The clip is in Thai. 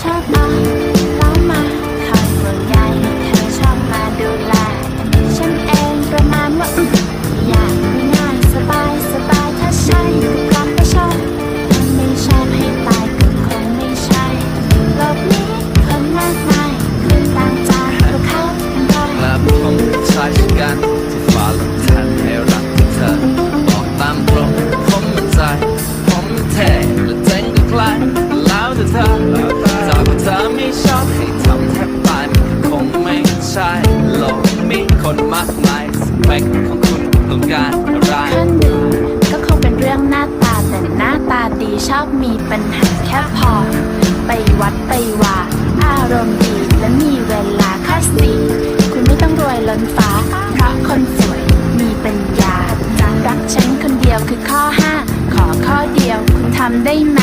ชอบมาแล้วมาคอยห่วงใยเธอชอบมาดูแล ฉันเองประมาณว่าอยากง่ายสบายสบายถ้าใช่ก็กลับไปชอบถ้าไม่ชอบให้ตายก็คงไม่ใช่โลกนี้คนมากมายคือต่างจากพวกเขาทั้งหลายและผมกับชายชะกันที่ฟ้าลงทันให้รักเธอบอกตามตรงผมมันใจผมเท่และเจ๋งก็ใครแล้วแต่เธอายหลบมีคนมากมายสเปคของคุณต้องการอะไรท่านดูก็คงเป็นเรื่องหน้าตาแต่หน้าตาดีชอบมีปัญหาแค่พอ ไปวัดไปว่าอารมณ์ดีและมีเวลาค่าสีคุณไม่ต้องรวยล้นฟ้า เพราะคนสวยมีปัญญารักฉันคนเดียวคือข้อห้าขอข้อเดียวคุณทำได้ไหม